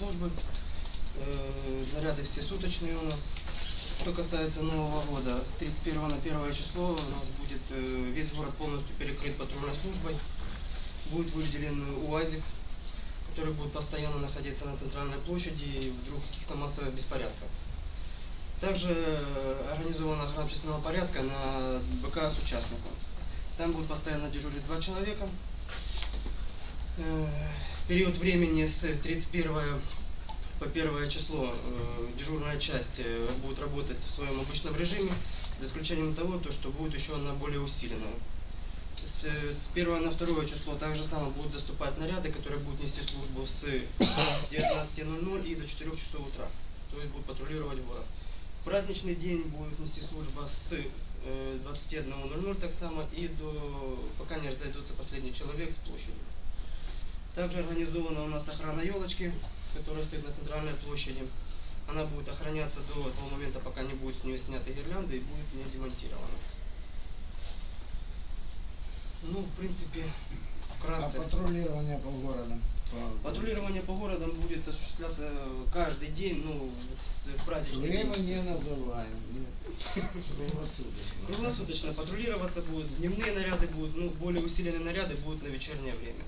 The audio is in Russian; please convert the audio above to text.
службы. Э, Наряды все суточные у нас. Что касается Нового года, с 31 на 1 число у нас будет э, весь город полностью перекрыт патрульной службой. Будет выделен УАЗик, который будет постоянно находиться на центральной площади и вдруг каких-то массовых беспорядков. Также э, организована охрана общественного порядка на БК с участником. Там будут постоянно дежурить два человека. Э, Период времени с 31 по 1 число э, дежурная часть э, будет работать в своем обычном режиме, за исключением того, то, что будет еще одна более усиленная. С, э, с 1 на 2 число также само будут заступать наряды, которые будут нести службу с 19.00 и до 4 часов утра. То есть будут патрулировать город. В праздничный день будет нести служба с э, 21.00 так само и до пока не разойдется последний человек с площади. Также организована у нас охрана елочки, которая стоит на центральной площади. Она будет охраняться до того момента, пока не будет с нее сняты гирлянды и будет не демонтирована. Ну, в принципе, А вкратце. патрулирование по городу? По- Патрулирование по городам будет осуществляться каждый день, ну, с праздничный Время день. не называем. Нет. Круглосуточно. Круглосуточно патрулироваться будут, дневные наряды будут, ну, более усиленные наряды будут на вечернее время.